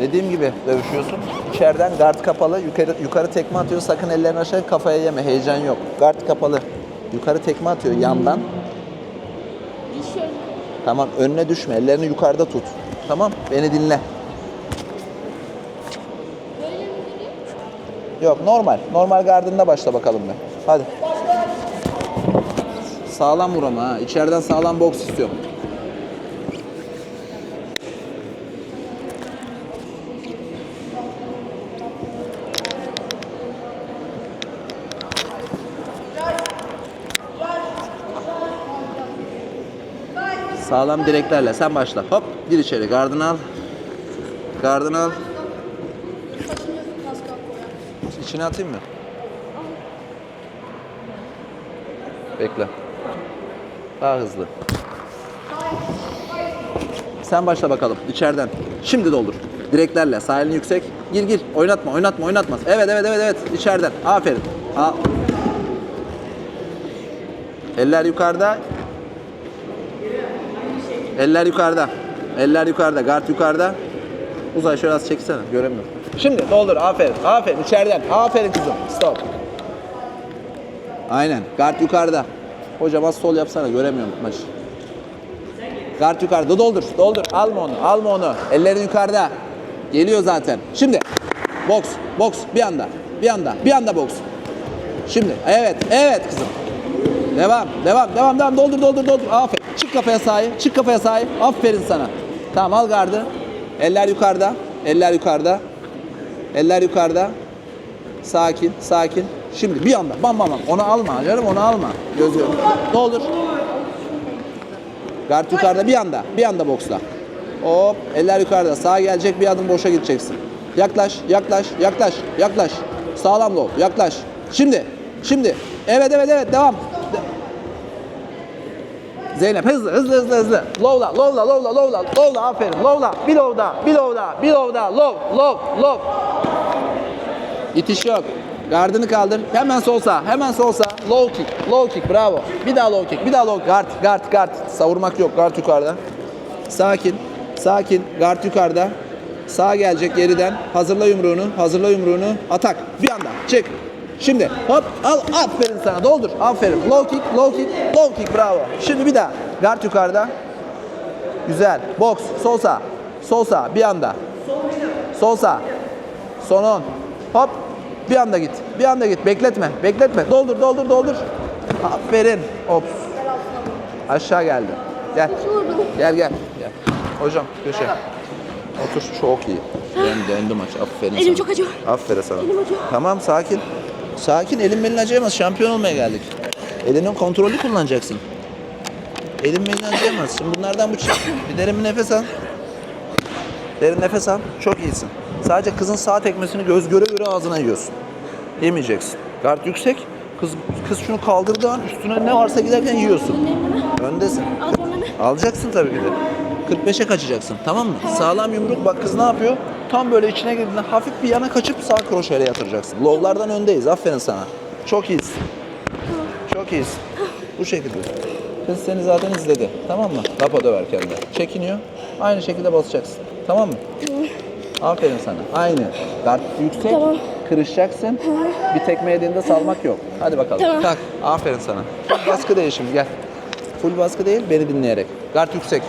Dediğim gibi dövüşüyorsun. İçeriden guard kapalı, yukarı yukarı tekme atıyor. Sakın ellerini aşağı kafaya yeme. Heyecan yok. Guard kapalı. Yukarı tekme atıyor yandan. Tamam önüne düşme. Ellerini yukarıda tut. Tamam beni dinle. Yok normal. Normal gardında başla bakalım be. Hadi. Sağlam vur ama ha. İçeriden sağlam boks istiyorum. Sağlam direklerle sen başla. Hop gir içeri. Gardını al. Gardını al. İçine atayım mı? Bekle. Daha hızlı. Sen başla bakalım içeriden. Şimdi doldur. Direklerle sağ elini yüksek. Gir gir. Oynatma oynatma oynatma. Evet evet evet evet. İçeriden. Aferin. A Eller yukarıda. Eller yukarıda. Eller yukarıda. Guard yukarıda. Uzay şöyle az çeksene. Göremiyorum. Şimdi doldur. Aferin. Aferin. İçeriden. Aferin kızım. Stop. Aynen. Guard yukarıda. Hocam az sol yapsana. Göremiyorum maçı. Guard yukarıda. Doldur. Doldur. Alma onu. Alma onu. Ellerin yukarıda. Geliyor zaten. Şimdi. Boks. Boks. Bir anda. Bir anda. Bir anda boks. Şimdi. Evet. Evet kızım. Devam, devam, devam, devam. Doldur, doldur, doldur. Aferin. Çık kafaya sahip, çık kafaya sahip. Aferin sana. Tamam al gardı. Eller yukarıda, eller yukarıda. Eller yukarıda. Sakin, sakin. Şimdi bir anda bam bam bam. Onu alma canım, onu alma. Göz. Doldur. Gard yukarıda bir anda, bir anda boksla. Hop, eller yukarıda. Sağa gelecek bir adım boşa gideceksin. Yaklaş, yaklaş, yaklaş, yaklaş. Sağlam ol, yaklaş. Şimdi, şimdi. Evet, evet, evet, devam. Zeynep hızlı hızlı hızlı hızlı. Low'la low'la low'la low'la low'la aferin low'la bir low'da bir low'da bir low'da low low low. İtiş yok. Gardını kaldır. Hemen sol sağ. Hemen sol sağ. Low kick. Low kick. Bravo. Bir daha low kick. Bir daha low. Guard. Guard. Guard. Savurmak yok. Guard yukarıda. Sakin. Sakin. Guard yukarıda. Sağ gelecek geriden. Hazırla yumruğunu. Hazırla yumruğunu. Atak. Bir anda. Çık. Şimdi hop al aferin sana doldur aferin. Low kick low kick low kick bravo. Şimdi bir daha guard yukarıda. Güzel boks sol sağ sol sağ bir anda. Sol sağ son 10 hop bir anda git bir anda git bekletme bekletme. Doldur doldur doldur. Aferin hop aşağı geldi. Gel gel gel gel. Hocam köşe. Otur çok iyi. Döndü, döndü maç aferin Elim sana. çok acıyor. aferin sana. Elim acıyor. tamam sakin sakin elin belin acıyamaz. Şampiyon olmaya geldik. Elinin kontrolü kullanacaksın. Elin belin acıyamaz. Şimdi bunlardan bu çık. Bir derin bir nefes al. Derin nefes al. Çok iyisin. Sadece kızın sağ tekmesini göz göre göre ağzına yiyorsun. Yemeyeceksin. Gard yüksek. Kız kız şunu kaldırdığı an üstüne ne varsa giderken yiyorsun. Öndesin? Alacaksın tabii ki de. 45'e kaçacaksın tamam mı? Sağlam yumruk bak kız ne yapıyor? Tam böyle içine girdiğinde hafif bir yana kaçıp sağ kroşeyle yatıracaksın. Low'lardan öndeyiz. Aferin sana. Çok iyisin. Çok iyisin. Bu şekilde. Kız seni zaten izledi. Tamam mı? Lapa döverken de. Çekiniyor. Aynı şekilde basacaksın. Tamam mı? Aferin sana. Aynı. Guard yüksek. Tamam. Kırışacaksın. Bir tekme yediğinde salmak yok. Hadi bakalım. Tamam. Kalk. Aferin sana. Full baskı değil şimdi gel. Full baskı değil beni dinleyerek. Guard yüksek.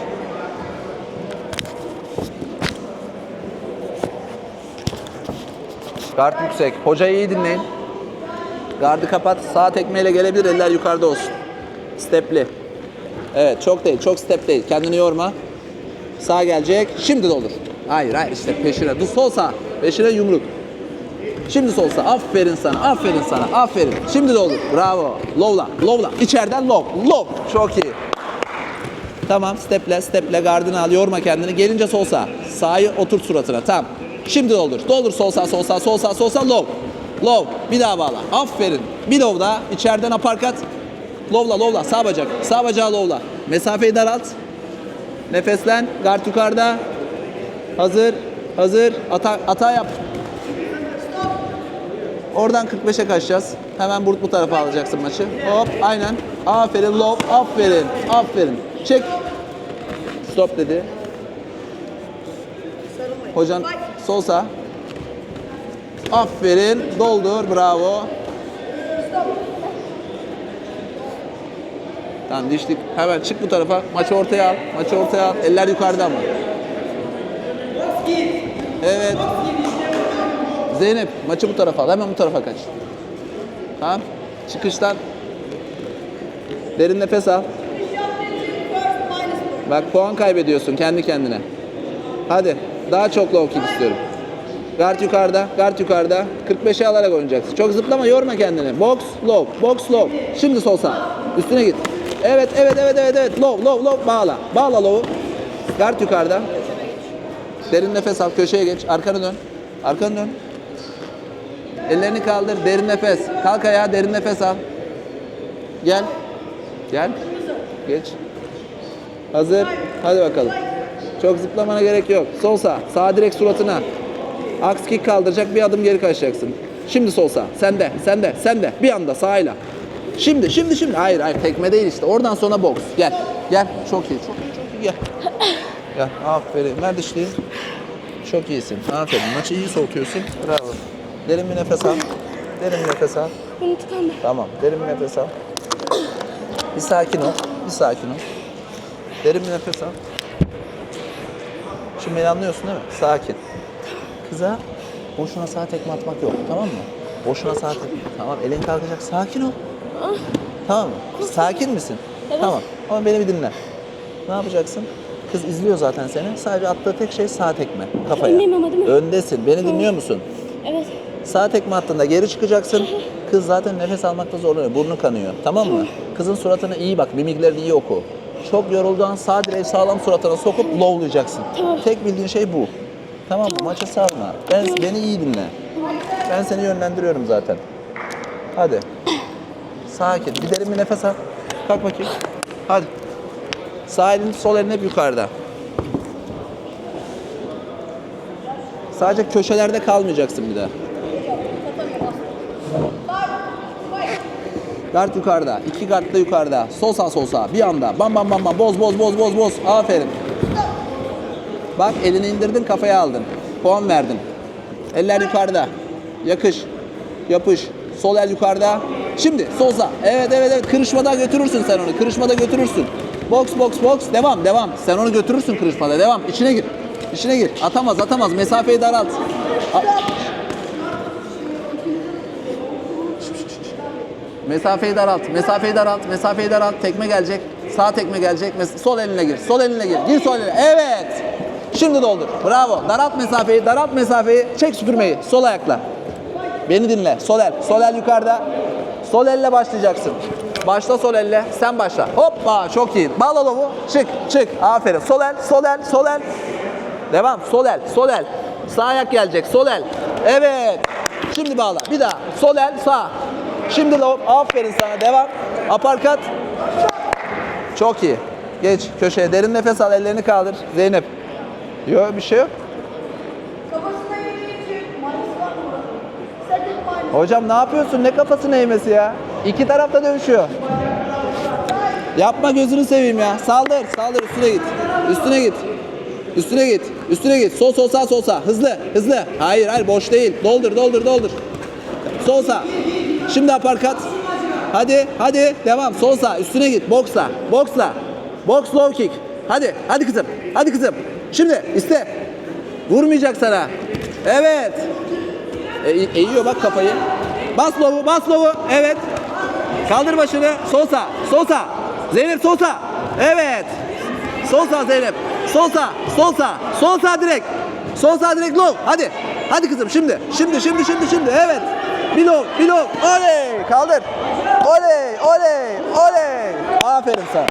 Guard yüksek. Hocayı iyi dinleyin. Gardı kapat. Sağ tekmeyle gelebilir. Eller yukarıda olsun. Stepli. Evet çok değil. Çok step değil. Kendini yorma. Sağ gelecek. Şimdi doldur. Hayır hayır işte peşine. Dur sol sağ. Peşine yumruk. Şimdi sol sağ. Aferin sana. Aferin sana. Aferin. Şimdi doldur. Bravo. Low'la. Low'la. İçeriden low. Low. Çok iyi. Tamam steple steple gardını al yorma kendini. Gelince sol sağ. Sağı oturt suratına. Tamam. Şimdi doldur. Doldur sol sağ sol sağ sol sağ sol sağ low. Low. Bir daha bağla. Aferin. Bir low daha. İçeriden aparkat. Low'la low'la. Sağ bacak. Sağ bacağı low'la. Mesafeyi daralt. Nefeslen. Gard yukarıda. Hazır. Hazır. Ata, ata yap. Oradan 45'e kaçacağız. Hemen bu, bu tarafa alacaksın maçı. Hop aynen. Aferin low. Aferin. Aferin. Çek. Stop dedi. Hocan sol sağ. Aferin. Doldur. Bravo. Tamam dişlik. Hemen çık bu tarafa. Maçı ortaya al. Maçı ortaya al. Eller yukarıda ama. Evet. Zeynep maçı bu tarafa al. Hemen bu tarafa kaç. Tamam. Çıkıştan. Derin nefes al. Bak puan kaybediyorsun kendi kendine. Hadi. Daha çok low kick istiyorum. Guard yukarıda, guard yukarıda. 45'e alarak oynayacaksın. Çok zıplama, yorma kendini. Box, low, box, low. Şimdi sol sağ. Üstüne git. Evet, evet, evet, evet, evet. Low, low, low. Bağla. Bağla low'u. Guard yukarıda. Derin nefes al. Köşeye geç. Arkanı dön. Arkanı dön. Ellerini kaldır. Derin nefes. Kalk ayağa. Derin nefes al. Gel. Gel. Geç. Hazır. Hadi bakalım. Çok zıplamana gerek yok. Sol sağ. Sağ direkt suratına. Aks kick kaldıracak. Bir adım geri kaçacaksın. Şimdi sol sağ. Sende. Sende. Sende. Bir anda sağıyla. Şimdi. Şimdi. Şimdi. Hayır. Hayır. Tekme değil işte. Oradan sonra boks. Gel. Gel. Çok iyi. Çok iyi. Çok iyi. Gel. Gel. Aferin. Ver dişliği. Çok iyisin. Aferin. Maçı iyi soğutuyorsun. Bravo. Derin bir nefes al. Derin bir nefes al. Bunu tıkandı. Tamam. Derin bir nefes al. Bir sakin ol. Bir sakin ol. Derin bir nefes al. Şimdi beni anlıyorsun değil mi? Sakin. Kıza boşuna sağ tekme atmak yok. Tamam mı? Boşuna sağ tekme. Tamam elin kalkacak. Sakin ol. Tamam mı? Sakin misin? Evet. Tamam. Ama beni bir dinle. Ne yapacaksın? Kız izliyor zaten seni. Sadece attığı tek şey sağ tekme. Kafaya. Öndeyim ama değil mi? Öndesin. Beni dinliyor musun? Evet. Sağ tekme attığında geri çıkacaksın. Kız zaten nefes almakta zorlanıyor. Burnu kanıyor. Tamam mı? Kızın suratına iyi bak. Mimiklerini iyi oku. Çok yorulduğun sağ direği sağlam suratına sokup lowlayacaksın. Tamam. Tek bildiğin şey bu. Tamam mı? Maça sarma. Ben, beni iyi dinle. Ben seni yönlendiriyorum zaten. Hadi. Sakin. Bir derin bir nefes al. Kalk bakayım. Hadi. Sağ elin sol elin hep yukarıda. Sadece köşelerde kalmayacaksın bir daha. Guard yukarıda. iki guard da yukarıda. Sol sağ sol sağ. Bir anda. Bam bam bam bam. Boz boz boz boz boz. Aferin. Bak elini indirdin kafaya aldın. Puan verdin. Eller yukarıda. Yakış. Yapış. Sol el yukarıda. Şimdi sol sağ. Evet evet evet. Kırışmada götürürsün sen onu. Kırışmada götürürsün. Box box box. Devam devam. Sen onu götürürsün kırışmada. Devam. İçine gir. İçine gir. Atamaz atamaz. Mesafeyi daralt. A- Mesafeyi daralt, mesafeyi daralt, mesafeyi daralt. Tekme gelecek, sağ tekme gelecek. Mes- sol eline gir, sol eline gir. Gir sol eline. Evet. Şimdi doldur. Bravo. Daralt mesafeyi, daralt mesafeyi. Çek süpürmeyi. Sol ayakla. Beni dinle. Sol el. Sol el yukarıda. Sol elle başlayacaksın. Başla sol elle. Sen başla. Hoppa. Çok iyi. Bağla lovu. Çık. Çık. Aferin. Sol el. Sol el. Sol el. Devam. Sol el. Sol el. Sağ ayak gelecek. Sol el. Evet. Şimdi bağla. Bir daha. Sol el. Sağ. Şimdi low. Aferin sana. Devam. Aparkat. Çok iyi. Geç köşeye. Derin nefes al. Ellerini kaldır. Zeynep. Yok bir şey yok. Hocam ne yapıyorsun? Ne kafasını eğmesi ya? İki tarafta dövüşüyor. Yapma gözünü seveyim ya. Saldır, saldır üstüne git. Üstüne git. Üstüne git. Üstüne git. Sol sol sağ sol sağ. Hızlı, hızlı. Hayır, hayır boş değil. Doldur, doldur, doldur. Sol sağ. Şimdi aparkat. Hadi, hadi. Devam. Sol sağ. Üstüne git. Boksla. Boksla. Box low kick. Hadi, hadi kızım. Hadi kızım. Şimdi iste. Vurmayacak sana. Evet. E, eğiyor bak kafayı. Bas lovu, bas lovu. Evet. Kaldır başını. Sol sağ, sol sağ. Zeynep sol sağ. Evet. Sol sağ Zeynep. Sol sağ, sol sağ. Sol sağ direkt. Sol sağ direkt low. Hadi. Hadi kızım şimdi. Şimdi, şimdi, şimdi, şimdi. Evet. Bir low. Oley. Kaldır. Oley, oley, oley. Aferin sana.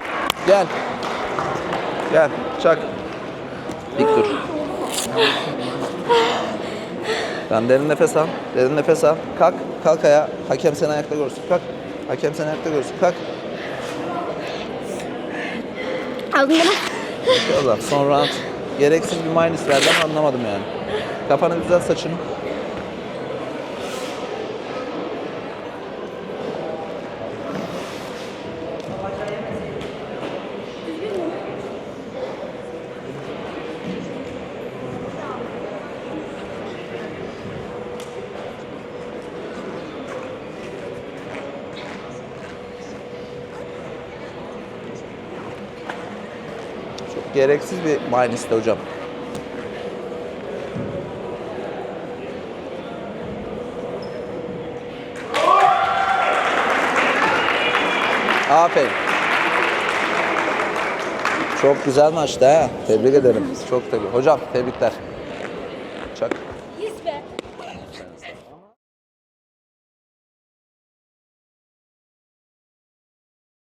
Gel. Gel. Çak. Dik dur. Tamam derin nefes al. Derin nefes al. Kalk. Kalk ayağa. Hakem seni ayakta görsün. Kalk. Hakem seni ayakta görsün. Kalk. Aldın değil mi? İnşallah. Son round. Gereksiz bir minus verdi ama anlamadım yani. Kafanı güzel saçın. gereksiz bir minus'te hocam. Aferin. Çok güzel maçtı ha. Tebrik ederim. Çok tebrik. Hocam tebrikler.